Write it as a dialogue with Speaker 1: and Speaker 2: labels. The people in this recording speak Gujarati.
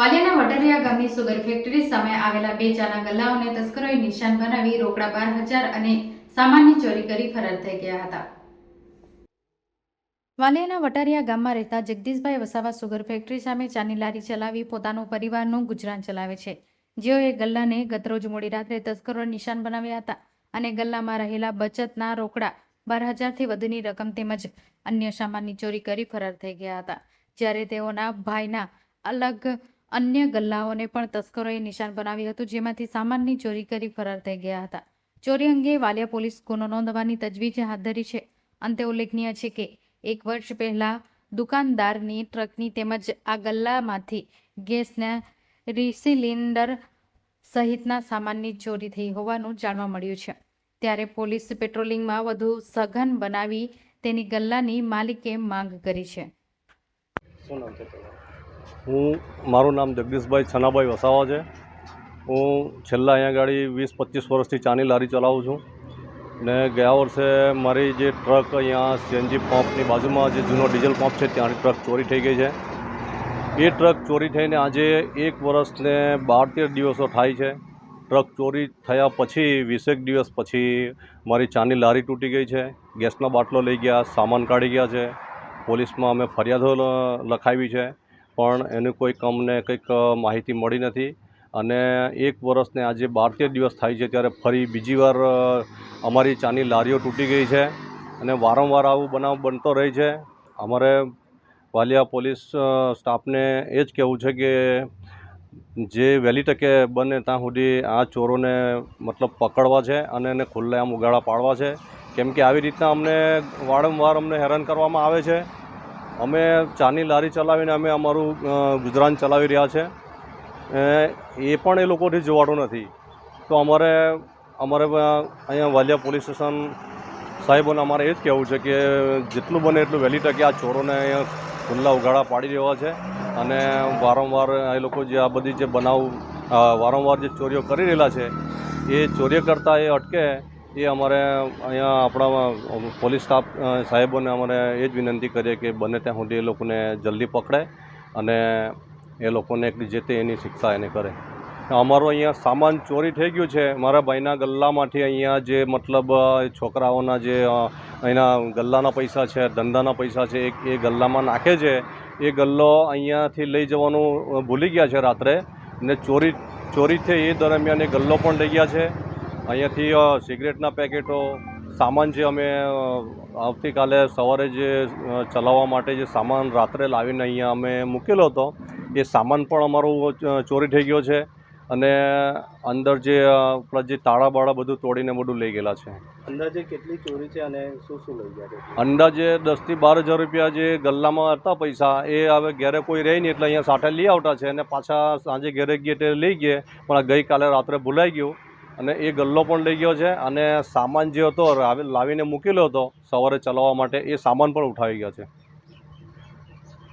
Speaker 1: વાલિયાના વટરિયા ગામની સુગર ફેક્ટરી સામે આવેલા બે ચાના ગલ્લાઓને તસ્કરોએ નિશાન બનાવી રોકડા બાર હજાર અને સામાનની ચોરી કરી ફરાર થઈ ગયા હતા. વાલિયાના વટારિયા ગામમાં રહેતા જગદીશભાઈ વસાવા સુગર ફેક્ટરી સામે ચાની લારી ચલાવી પોતાનું પરિવારનું ગુજરાન ચલાવે છે. જેઓએ ગલ્લાને ગતરોજ મોડી રાત્રે તસ્કરો નિશાન બનાવ્યા હતા અને ગલ્લામાં રહેલા બચતના રોકડા બાર હજારથી વધુની રકમ તેમજ અન્ય સામાનની ચોરી કરી ફરાર થઈ ગયા હતા. જ્યારે તેઓના ભાઈના અલગ અન્ય ગલ્લાઓને પણ તસ્કરોએ નિશાન બનાવ્યું હતું, જેમાંથી સામાનની ચોરી કરી ફરાર થઈ ગયા હતા. ચોરી અંગે વાલિયા પોલીસ ગુનો નોંધવાની તજવીજ હાથ ધરી છે. અંતે ઉલ્લેખનીય છે કે, એક વર્ષ પહેલા દુકાનદારની ટ્રકની તેમજ આ ગલ્લામાંથી ગેસના રિસિલિન્ડર સહિતના સામાનની ચોરી થઈ હોવાનું જાણવા મળ્યું છે. ત્યારે પોલીસ પેટ્રોલિંગમાં વધુ સઘન બનાવી તેની ગલ્લાની માલિકે માંગ કરી છે.
Speaker 2: હું, મારું નામ જગદીશભાઈ છનાભાઈ વસાવા છે. હું છેલ્લા અહીંયા ગાડી વીસ પચીસ વર્ષથી ચાની લારી ચલાવું છું. ને ગયા વર્ષે મારી જે ટ્રક અહીંયા સીએનજી પંપની બાજુમાં જે જૂનો ડીઝલ પંપ છે, ત્યાંની ટ્રક ચોરી થઈ ગઈ છે. એ ટ્રક ચોરી થઈને આજે એક વર્ષને બાર તેર દિવસો થાય છે. ટ્રક ચોરી થયા પછી, વીસેક દિવસ પછી મારી ચાની લારી તૂટી ગઈ છે. ગેસનો બાટલો લઈ ગયા, સામાન કાઢી ગયા છે. પોલીસમાં અમે ફરિયાદો લખાવી છે. પણ એનું કોઈ કમને કંઈક માહિતી મળી નથી. અને એક વર્ષને આજે બાર તેર દિવસ થાય છે ત્યારે ફરી બીજી વાર અમારી ચાની લારીઓ તૂટી ગઈ છે અને વારંવાર આવું બનાવ બનતો રહે છે. અમારે વાલિયા પોલીસ સ્ટાફને એ જ કહેવું છે કે જે વહેલી તકે બને ત્યાં સુધી આ ચોરોને મતલબ પકડવા છે અને એને ખુલ્લેઆમ ઉગાડા પાડવા છે. કેમ કે આવી રીતના અમને વારંવાર અમને હેરાન કરવામાં આવે છે. અમે ચાની લારી ચલાવીને અમે અમારું ગુજરાન ચલાવી રહ્યા છે. એ પણ એ લોકોથી જોવાતું નથી. તો અમારે અમારે અહીંયા વાલિયા પોલીસ સ્ટેશન સાહેબોને અમારે એ જ કહેવું છે કે જેટલું બને એટલું વહેલી તકે આ ચોરોને અહીંયા ખુલ્લા ઉઘાડા પાડી દેવા છે. અને વારંવાર એ લોકો જે આ બધી જે બનાવ વારંવાર જે ચોરીઓ કરી રહેલા છે, એ ચોરીઓ કરતાં એ અટકે એ અમારે અહીંયા આપણા પોલીસ સ્ટાફ સાહેબોને અમારે એ જ વિનંતી કરીએ કે બને ત્યાં સુધી એ લોકોને જલ્દી પકડે અને એ લોકોને એક જે તે એની શિક્ષા એને કરે. અમારો અહીંયા સામાન ચોરી થઈ ગયું છે. મારા ભાઈના ગલ્લામાંથી અહીંયા જે મતલબ છોકરાઓના જે અહીંના ગલ્લાના પૈસા છે, ધંધાના પૈસા છે એ એ ગલ્લામાં નાખે છે. એ ગલ્લો અહીંયાથી લઈ જવાનું ભૂલી ગયા છે રાત્રે ને ચોરી ચોરી થઈ એ દરમિયાન એ ગલ્લો પણ લઈ ગયા છે. અહીંયાથી સિગરેટના પેકેટો સામાન જે અમે આવતીકાલે સવારે જે ચલાવવા માટે જે સામાન રાત્રે લાવીને અહીંયા અમે મૂકેલો હતો એ સામાન પણ અમારો ચોરી થઈ ગયો છે અને અંદર જે આપણા જે તાળા બાળા બધું તોડીને બધું લઈ ગયેલા છે.
Speaker 3: અંદાજે કેટલી ચોરી છે અને શું શું લઈ ગયા છે?
Speaker 2: અંદાજે દસથી બાર હજાર રૂપિયા જે ગલ્લામાં હતા પૈસા એ હવે ઘરે કોઈ રહી નહીં એટલે અહીંયા સાઠે લઈ આવતા છે અને પાછા સાંજે ઘરે ગઈએ તે લઈ ગયે પણ ગઈકાલે રાત્રે ભૂલાઈ ગયું. અને એ ગલ્લો પણ લઈ ગયો છે અને સામાન જે હતો લાવીને મૂકેલો હતો સવારે ચલાવવા માટે, એ સામાન પણ ઉઠાવી ગયો છે.